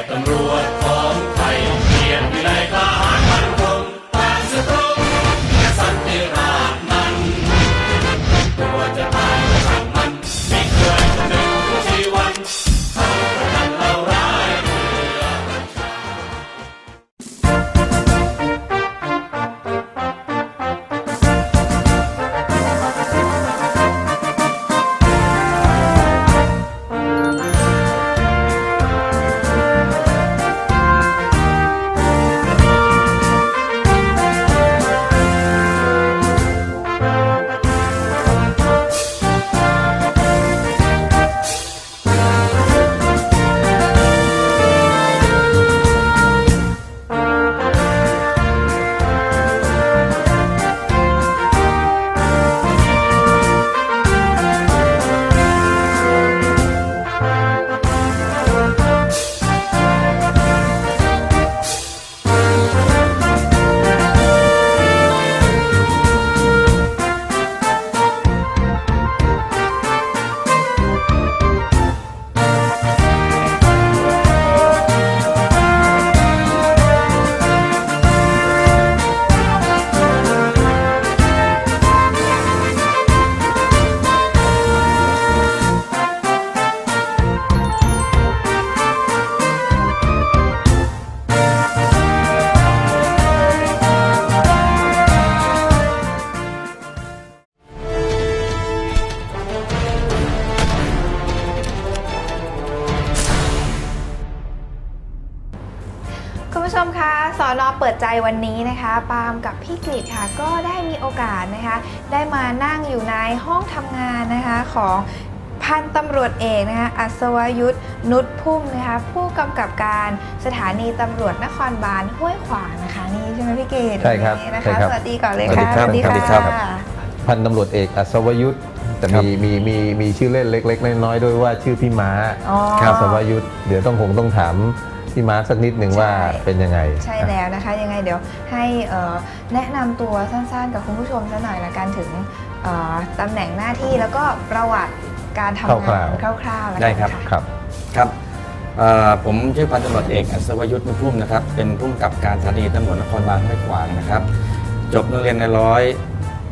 ยรติตำรวจ ใจวันนี้นะคะปาล์มกับพี่กฤษค่ะก็ได้มีโอกาสนะคะ ได้มานั่งอยู่ในห้องทำงานนะคะของพันตำรวจเอกนะคะอัศวยุทธนุชพุ่มนะคะผู้กำกับการสถานีตำรวจนครบาลห้วยขวางนะคะนี่ใช่ไหมพี่กฤษใช่ครับนี่นะใช่คะครับสวัสดีก่อนเลยสวัสดีค่ะครับสวัสดีครับะพันตำรวจเอกอัศวยุทธ์แต่ครับมีมีมีมีชื่อเล่นเล็ก ๆ น้อยๆด้วยว่าชื่อพี่ม้าอ๋อ อัศวยุทธ์เดี๋ยวต้องคงต้องถาม พี่ม้าสักนิดหนึ่งว่าใช่เป็นยังไง ใช่แล้วนะคะยังไงเดี๋ยวให้เอ่อแนะนำตัวสั้นๆ กับคุณผู้ชมสักหน่อยละกันถึงเอ่อตำแหน่งหน้าที่แล้วก็ประวัติการทำงานคร่าวๆแล้วกันได้ครับะครับครับเอ่อผมชื่อพันตำรวจเอกอัศวยุทธ์นุชพุ่มนะครับ เป็นผู้กำกับการสถานีตำรวจนครบาลห้วยขวางนะครับ จบนักเรียนในร้อย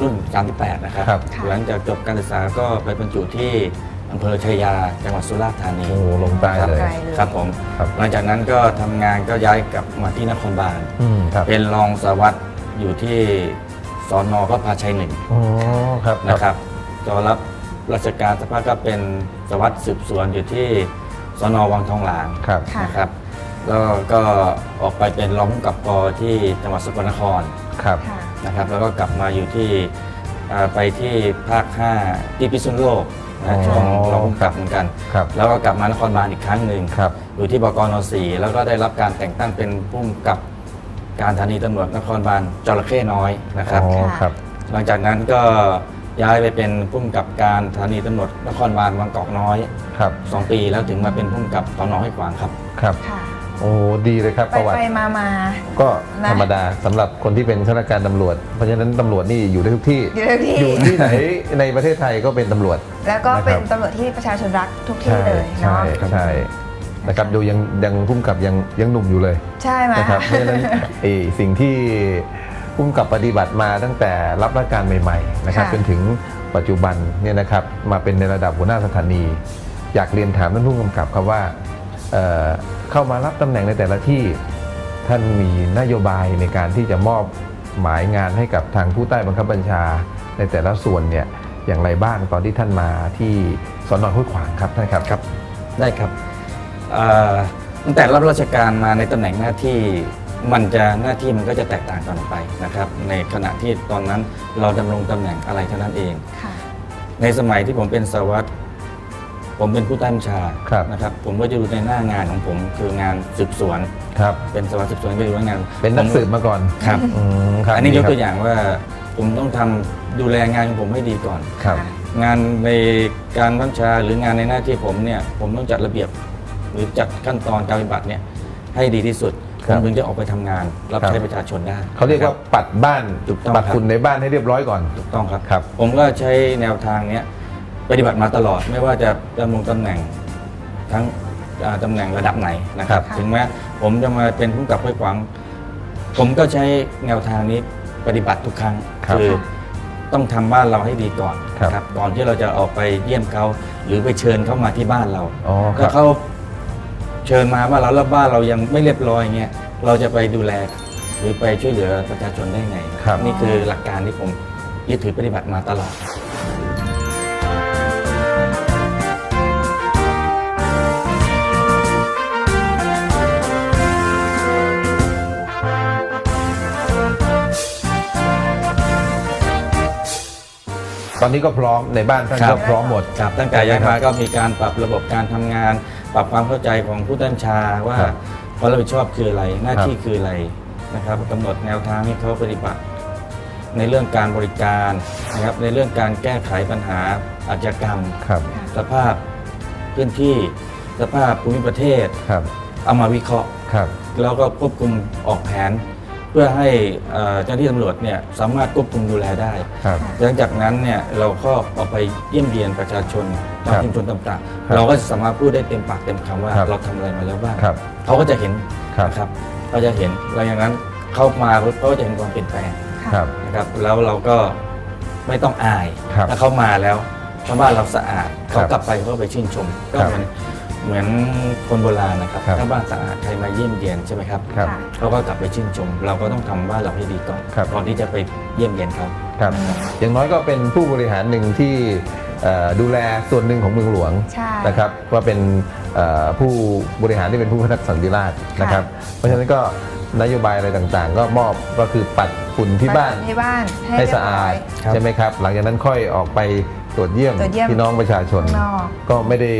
รุ่น 38 นะครับครับค่ะหลังจากจบการศึกษาก็ไปบรรจุที่ อำเภอชัยยาจังหวัดสุราษฎร์ธานี โอ้โหลงใต้เลย ไกลเลย ครับผม ครับ หลังจากนั้นก็ทำงานก็ย้ายกลับมาที่นครบาล อืมครับเป็นรองสารวัตรอยู่ที่สอนอพระพาชัยหนึ่งอ๋อครับนะครับก็รับราชการสักพักก็เป็นสารวัสดสืบสวนอยู่ที่สนวังทองหลางครับ ค่ะนะครับ แล้วก็ออกไปเป็นรองผู้กำกับกที่จังหวัดสกลนครครับ ค่ะ นะครับ แล้วก็กลับมาอยู่ที่อ่าไปที่ภาค 5 ที่พิษณุโลกอ๋ นะอช่วงรองผู้กำกับเหมือนกัน ครับแล้วก็กลับมานครบาลอีกครั้งหนึ่งครับอยู่ที่บกนสีแล้วก็ได้รับการแต่งตั้งเป็นผู้กำกับการสถานีตำรวจนครบาลจระเข้น้อยนะครับ อ๋อค่ะครับ หลังจากนั้นก็ย้ายไปเป็นผู้กำกับการสถานีตำรวจนครบาลวังกอกน้อยครับ2ปีแล้วถึงมาเป็นผู้กำกับสอนอห้วยขวางครับ ครับ ค่ะ โอ้ดีเลยครับไปประวัติ ไปมามา ก็นะ ธรรมดาสำหรับคนที่เป็นข้าราชการตำรวจ เพราะฉะนั้นตำรวจนี่อยู่ได้ทุกที่ อยู่ทุกที่ อยู่ที่ไหนในประเทศไทยก็เป็นตำรวจ แล้วก็เป็นนะครับ ตำรวจที่ประชาชนรักทุกที่ใช่เลยใช่เนาะใช่นะครับดูยังยังพุ่มกับยังยังหนุ่มอยู่เลยใช่ไหม นะครับเพราะฉะนั้นไอ้สิ่งที่พุ่มกับปฏิบัติมาตั้งแต่รับราชการใหม่ๆนะครับจนถึงปัจจุบันเนี่ยนะครับมาเป็นในระดับหัวหน้าสถานี อยากเรียนถามท่านผู้กำกับครับว่า เอ่อเข้ามารับตำแหน่งในแต่ละที่ท่านมีนโยบายในการที่จะมอบหมายงานให้กับทางผู้ใต้บังคับบัญชา ในแต่ละส่วนเนี่ยอย่างไรบ้างตอนที่ท่านมาที่สอนอห้วยขวางครับท่านครับครับ ได้ครับเอ่อตั้งแต่รับราชการมาในตำแหน่งหน้าที่มันจะหน้าที่มันก็จะแตกต่างกันออกไปนะครับ ในขณะที่ตอนนั้นเราดำรงตำแหน่งอะไรเท่านั้นเองค่ะในสมัยที่ผมเป็นสารวัตร ผมเป็นผู้ใต้บัญชาครับ นะครับ ผมก็จะดูในหน้างานของผมคืองานสืบสวน ครับ เป็นสารวัตรสืบสวนก็ดูว่างานเป็นนักผมสืบมาก่อนครับอืมครับอันนี้ยกดีครับตัวอย่างว่าผมต้องทำดูแลงานของผมให้ดีก่อน ครับ งานในการบัญชาหรืองานในหน้าที่ผมเนี่ยผมต้องจัดระเบียบ หรือจัดขั้นตอนการปฏิบัติเนี่ยให้ดีที่สุดคผรับมถึงจะออกไปทำงาน รับครับ ใช้ประชาชนได้ เขาเรียกว่านะคบปัดบ้านถูกต้องปัดครับ ฝุ่นในบ้านให้เรียบร้อยก่อน ถูกต้องครับ ครับ ผมก็ใช้แนวทางเนี้ย ปฏิบัติมาตลอดไม่ว่าจะดำรงตำแหน่งทั้งอ่าตำแหน่งระดับไหนนะครับครับถึงแม้ผมจะมาเป็นผู้กำกับห้วยขวาง ผมก็ใช้แนวทางนี้ปฏิบัติทุกครั้งครับอต้องทำบ้านเราให้ดีก่อนครับก่อนที่เราจะออกไปเยี่ยมเขาหรือไปเชิญเขามาที่บ้านเรา อ๋อคถ้ารับ เขาเชิญมาบ้านเราแล้วบ้านเรายังไม่เรียบร้อยเงี้ยเราจะไปดูแลหรือไปช่วยเหลือประชาชนได้ไง ครับ นี่คือหลักการที่ผมยึดถือปฏิบัติมาตลอด ตอนนี้ก็พร้อมในบ้านท่านครัก็บพร้อมหมดครับตั้งแต่ย้ายมาก็มีการปรับระบบการทำงาน ปรับความเข้าใจของผู้ต้นชาว่าครับความรับผิดชอบคืออะไรหน้าครับที่คืออะไรนะครับกำหนดแนวทางให้เขาปฏิบัติ ในเรื่องการบริการนะครับในเรื่องการแก้ไขปัญหาอาชญากรรมครับสภาพพื้นที่สภาพภูมิประเทศครับเอามาวิเคราะห์ครับแล้วก็ควบคุมออกแผน เพื่อให้เอ่อเจ้าหน้าที่ตำรวจเนี่ยสามารถควบคุมดูแลได้ครับ หลังจากนั้นเนี่ยเราก็ออกไปเยี่ยมเยียนประชาชนตามครับชุมชนต่างครับๆเราก็สามารถพูดได้เต็มปากเต็มคำว่าครับเราทำอะไรมาแล้วบ้างครับเขาก็จะเห็นครับ นะครับเขาจะเห็นหลังจากนั้นเข้ามาปุ๊บเขาก็จะเห็นความเปลี่ยนแปลงครับ นะครับ แล้วเราก็ไม่ต้องอายครับถ้าเขามาแล้วชาวบ้านเราสะอาดครับเขากลับไปเขาก็ไปชื่นชมก็ครับ เหมือน เหมือนคนโบราณนะครับครับถ้าบ้านสะอาดใครมาเยี่ยมเยียนใช่ไหมครับครับค่ะเขาก็กลับไปชื่นชม เราก็ต้องทำบ้านเราให้ดีก่อนครับ ก่อนที่จะไปเยี่ยมเยียนเขาครับอย่างน้อยก็เป็นผู้บริหารหนึ่งที่เอ่อดูแลส่วนหนึ่งของเมืองหลวงใช่นะครับว่าเป็นเอ่อผู้บริหารที่เป็นผู้พิทักษ์สันติราษฎร์นะครับ เพราะฉะนั้นก็นโยบายอะไรต่างๆ ก็มอบก็คือปัดฝุ่นที่บ้าน ที่บ้านให้เรียบสะอาดร้ยครับใช่ไหมครับ หลังจากนั้นค่อยออกไป ตรวจเยี่ยมตรวจเยี่ยมพี่น้องประชาชน ข้างนอก ก็ไม่ได้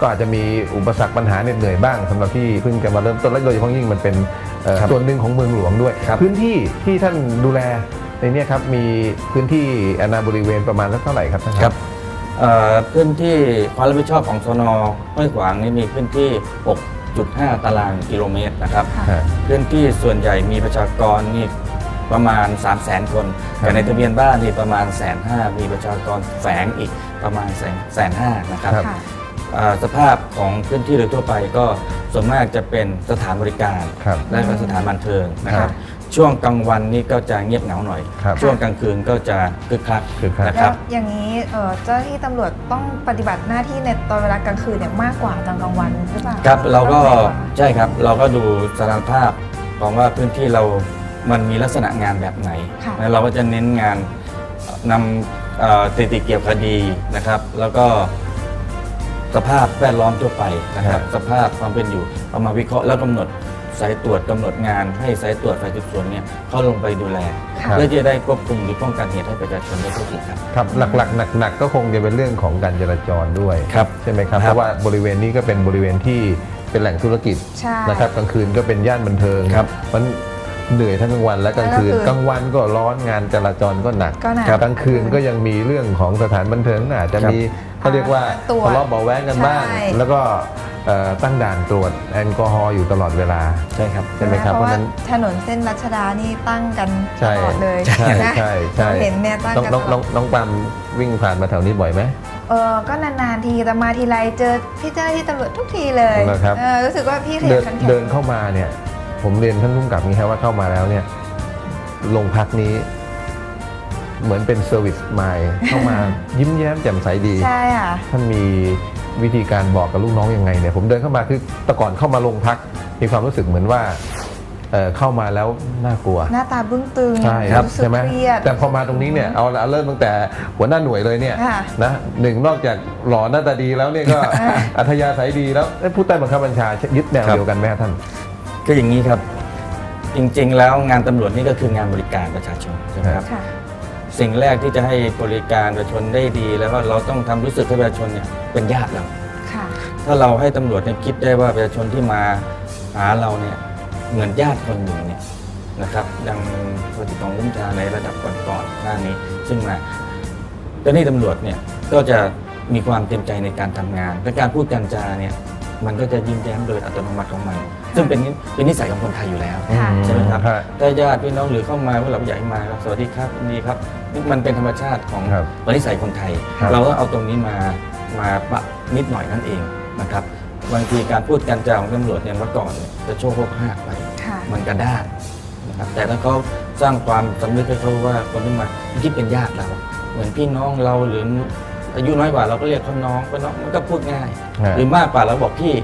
ก็อาจจะมีอุปสรรคปัญหาเหน็ดเหนื่อยบ้างสำหรับที่เพิ่งจะมาเริ่มต้นและโดยเฉพาะยิ่งมันเป็นเอ่อครับส่วนหนึ่งของเมืองหลวงด้วยครับพื้นที่ที่ท่านดูแลในเนี้ครับมีพื้นที่อาณาบริเวณประมาณสักเท่าไหร่ครับท่าน ครับเอ่อพื้นที่ความรับผิดชอบของสนห้วยขวางนี่มีพื้นที่ 6.5 ตารางกิโลเมตรนะครับ ค่ะฮะพื้นที่ส่วนใหญ่มีประชากรนี่ ประมาณ 3 0 0 0 0 0 คนครับแต่ในทะเบียนบ้านนี่ประมาณแสนห้ามีประชากรแฝงอีกประมาณแสนแสนห้านะครับครับค่ะอ่าสภาพของพื้นที่โดยทั่วไปก็ส่วนมากจะเป็นสถานบริการ ครับ และก็สถานบันเทิงนะคครัรับบช่วงกลางวันนี่ก็จะเงียบเหงาหน่อย ครับช่วงกลางคืนก็จะคึกคักคึกคัก นะคแล้รัวบอย่างนี้เอ่อเจ้าหน้าที่ตำรวจต้องปฏิบัติหน้าที่ในตอนเวลากลางคืนเนี่ยมากกว่าตอนกลางวันหรือเปล่าครับเราก็ต้องมว่ใช่ครับเราก็ดูสถานภาพของว่าพื้นที่เรา มันมีลักษณะงานแบบไหนค่ะแล้วเราก็จะเน้นงานนำเอ่อสถิติเกี่ยวกับคดีนะครับ แล้วก็สภาพแวดล้อมทั่วไปนะครับครับ สภาพความเป็นอยู่เอามาวิเคราะห์แล้วกำหนดสายตรวจกำหนดงาน ให้สายตรวจฝ่ายสืบสวนเนี่ยเข้าลงไปดูแลค่ะ เพื่อจะได้ควบคุมหรือป้องกันเหตุให้ประชาชนได้ทั่วถึงครับ ครับหลักๆหนักๆก็คงจะเป็นเรื่องของการจราจรด้วยครับใช่ไหมครับ ครับ เพราะว่าบริเวณนี้ก็เป็นบริเวณที่เป็นแหล่งธุรกิจใช่ นะครับกลางคืนก็เป็นย่านบันเทิงครับ มัน เหนื่อยทั้งกลางวันและกลางคืนแล้วก็คือกลางวันก็ร้อนงานจราจรก็หนักก็หนักกลางคืนก็ยังมีเรื่องของสถานบันเทิงอาจจะครับมีเขาเรียกว่าตรวจทะเลาะเบาะแว้งกันบ้างใช่แล้วก็เอ่อตั้งด่านตรวจแอลกอฮอล์อยู่ตลอดเวลาใช่ครับใช่ไหมครับเพเพราะราะว่าฉะนั้นถนนเส้นรัชดานี่ตั้งกันตใช่ลอดเลยใช่นะใช่ใช่เราเห็นเนี่ยตั้งน้องกันน้องตน้ลอองดน้องปามวิ่งผ่านมาแถวนี้บ่อยไหมเออก็นานๆทีแต่มาทีไรเจอพี่เจ้าหน้าที่ตำรวจทุกทีเลยเหรอครับเออรู้สึกว่าพี่ขเดิยันนขันแข็งเดินเข้ามาเนี่ย ผมเรียนท่านผู้กำกับนี้ครับว่าเข้ามาแล้วเนี่ยโรงพักนี้ เหมือนเป็นเซอร์วิสใหม่เข้ามายิ้มแย้มแจ่มใสดีใช่ค่ะท่านมีวิธีการบอกกับลูกน้องยังไงเนี่ยผมเดินเข้ามาคือแต่ก่อนเข้ามาโรงพักมีความรู้สึกเหมือนว่าเอ่อเข้ามาแล้วน่ากลัว หน้าตาบึ้งตึงใช่ครับรู้สึกใช่ไหมเครียดแต่พอมาตรงนี้เนี่ยเอาละเริ่มตั้งแต่หัวหน้าหน่วยเลยเนี่ยค่ะนะหนึ่งนอกจากหล่อหน้าตาดีแล้วเนี่ยก็อ่าอัธยาศัยดีแล้วเอ้ยผู้ใต้บังคับบัญชายึดแนวครับเดียวกันไหมครับท่าน ก็อย่างนี้ครับ จริงๆ แล้วงานตำรวจนี่ก็คืองานบริการประชาชนใช่ไหมครับ ค่ะ สิ่งแรกที่จะให้บริการประชาชนได้ดี แล้วก็เราต้องทำรู้สึกให้ประชาชนเนี่ยเป็นญาติเรา ค่ะ ถ้าเราให้ตำรวจเนี่ยคิดได้ว่าประชาชนที่มาหาเราเนี่ยเหมือนญาติคนหนึ่งเนี่ยนะครับดังปฏิของลุงชาในระดับก่อนๆหน้านี้ ซึ่งมาเจ้าหน้าที่ตำรวจเนี่ยก็จะมีความเต็มใจในการทำงานและการพูดการจาเนี่ย มันก็จะยิ้มแย้มโดยอัตโนมัติของมัน ซึ่งเป็นนิเป็นนิสัยของคนไทยอยู่แล้วค่ะ ใช่ไหมครับฮะถ้าญาติพี่น้องหรือเข้ามาผู้หลักผู้ใหญ่มาครับสวัสดีครับยินดีครับนี่มันเป็นธรรมชาติของครับนิสัยคนไทย ครับ เราก็เอาตรงนี้มามาปรับนิดหน่อยนั่นเองนะครับบางทีการพูดการจาของตำรวจเนี่ยเมื่อก่อนเนี่ยจะโชว์โคกหักไป ค่ะ มันกระด้างนะครับแต่ถ้าเขาสร้างความสำนึกให้เขาว่าคนที่มาที่เป็นญาติเรา เหมือนพี่น้องเราหรือ อายุน้อยกว่าเราก็เรียกเขาน้องเป็นน้องมันก็พูดง่าย ฮะ หรือมากกว่าเราบอกพี่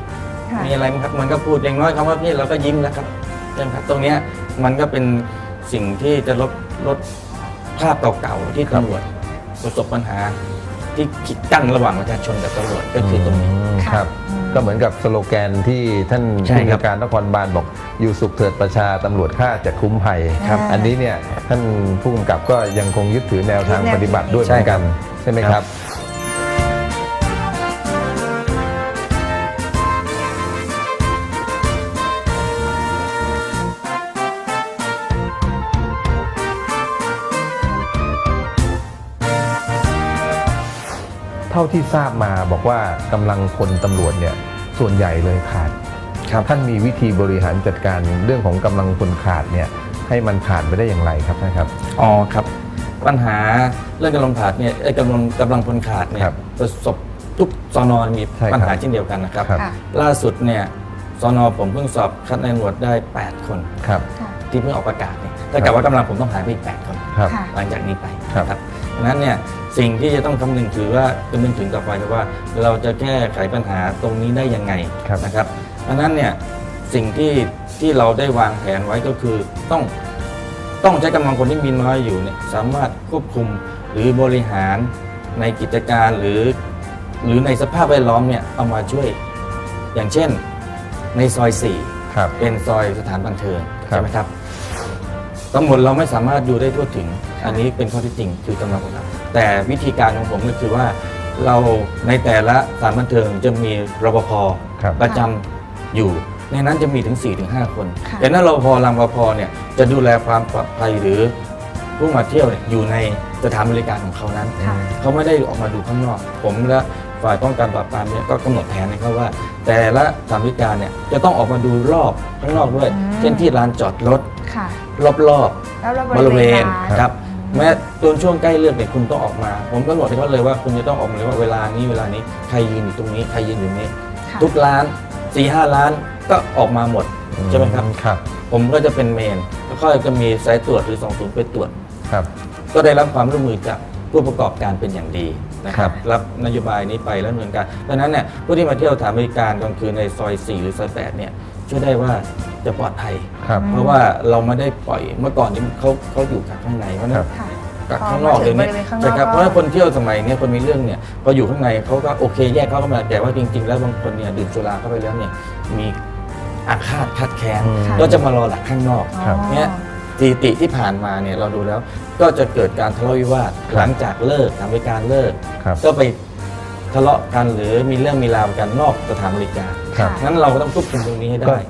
ค่ะ มีอะไรมั้งครับมันก็พูดอย่างน้อยคำว่าพี่เราก็ยิ้มแล้วครับใช่ไหมครับ ตรงเนี้ยมันก็เป็นสิ่งที่จะลดลดภาพเก่าๆที่ตำรวจประสบปัญหา ที่ขีดกั้นระหว่างประชาชนกับตำรวจก็คือตรงนี้ มค่ะครับอืม ก็เหมือนกับสโลแกนที่ท่านใช่ผู้ครัมีบการนครบาลบอกอยู่สุขเถิดประชาตำรวจข้าจะคุ้มภัยครับ อันนี้เนี่ยท่านผู้กำกับก็ยังคงยึดถือแนวทางยึดแนวปฏิบัติด้วยเหใช่มือนครักับนใช่ไหมครับ ท่าที่ทราบมาบอกว่ากำลังพลตำรวจเนี่ยส่วนใหญ่เลยขาดครับท่านมีวิธีบริหารจัดการเรื่องของกำลังพลขาดเนี่ยให้มันขาดไปได้อย่างไรครับท่านครับอ๋อครับ ปัญหาเรื่องกำลังขาดเนี่ยเอ้ยกำลังกำลังพลขาดเนี่ยครับประสบทุกสอนอมีใช่ครับปัญหาเช่นเดียวกันนะครับครับค่ะล่าสุดเนี่ยสอนอผมเพิ่งสอบคัดในตำรวจได้ 8 คนครับค่ะที่เพิ่งออกประกาศเนี่ยแต่กับว่ากำลังผมต้องหายไปอีก 8 คนครับค่ะหลังจากนี้ไปครับ นะดังนั้นเนี่ยสิ่งที่จะต้องคำนึงคือว่าคำนึงถึงต่อไปคือว่าเราจะแก้ไขปัญหาตรงนี้ได้ยังไงครับนะครับดังนั้นเนี่ยสิ่งที่ที่เราได้วางแผนไว้ก็คือต้องต้องใช้กำลังคนที่มีน้อยอยู่เนี่ยสามารถควบคุมหรือบริหารในกิจการหรือ หรือในสภาพแวดล้อมเนี่ยเอามาช่วย อย่างเช่นในซอย4ครับเป็นซอยสถานบันเทิงครับ ใช่ไหมครับตำรวจเราไม่สามารถดูได้ทั่วถึง อันนี้เป็นข้อเที่จริงคือกำลังคนทำแต่วิธีการของผมก็คือว่า เราในแต่ละสถานบันเทิงจะมีรปภครับ ประจำอยู่ ในนั้นจะมีถึง 4-5 คนค่ะ แต่นั้นรปภรางรปภเนี่ยจะดูแลความปลอดภัยหรือผู้มาเที่ยวเนี่ยอยู่ในสถานบริการของเขานั้น ค่ะ เขาไม่ได้ออกมาดูข้างนอก ผมและฝ่ายป้องกันปราบปรามเนี่ยก็กำหนดแผนให้เขาว่า แต่ละสถานบริการเนี่ยจะต้องออกมาดูรอบข้างนอกด้วย อืม เช่นที่ลานจอดรถค่ะ รอบแล้วเราๆบริเวณร้าน ครับ แม้ตอนช่วงใกล้เลือกเนี่ยคุณต้องออกมา ผมกำหนดให้เขาเลยว่าคุณจะต้องออกมาเลยว่าเวลานี้เวลานี้ใครยืนอยู่ตรงนี้ใครยืนอยู่นี้ ค่ะทุกร้านสี่ห้าร้านก็ออกมาหมดใช่ไหมครับ ครับ ผมก็จะเป็นเมนแล้วก็จะมีสายตรวจหรือสองศูนย์ไปตรวจ ครับ ก็ได้รับความร่วมมือจากผู้ประกอบการเป็นอย่างดีนะครับค่ะรับนโยบายนี้ไปแล้วดำเนินการดังนั้นเนี่ยผู้ที่มาเที่ยวสถานบริการกลางคืนในซอย 4 หรือซอย 8 เนี่ยช่วยได้ว่าจะปลอดภัย ครับ เพราะว่าเราไม่ได้ปล่อยเมื่อก่อนนี้เขาเขาอยู่กับข้างในเพราะฉะครันั้นบ ค่ะ กับข้างนอกเลยเนี่ยพอมาถึงบริเวณข้างนอกใช่ครับก็เพราะว่าคนเที่ยวสมัยเนี้คนมีเรื่องเนี่ยพออยู่ข้างในเขาก็โอเคแยกเขาเข้ามาแต่ว่าจริง ๆ แล้วบางคนเนี่ยดื่มสุราเข้าไปแล้วเนี่ยมีอาฆาตคัดแค้นอืมก็จะมารอหลักข้างนอกครับเนี่ยสถิติที่ผ่านมาเนี่ยเราดูแล้วก็จะเกิดการทะเลาะวิวาทหลังจากเลิกทำบริการเลิกครับก็ไปทะเลาะกันหรือมีเรื่องมีราวกันนอกสถานบริการครับงั้นเราก็ต้องควบคุมตรงนี้ให้ก็ได้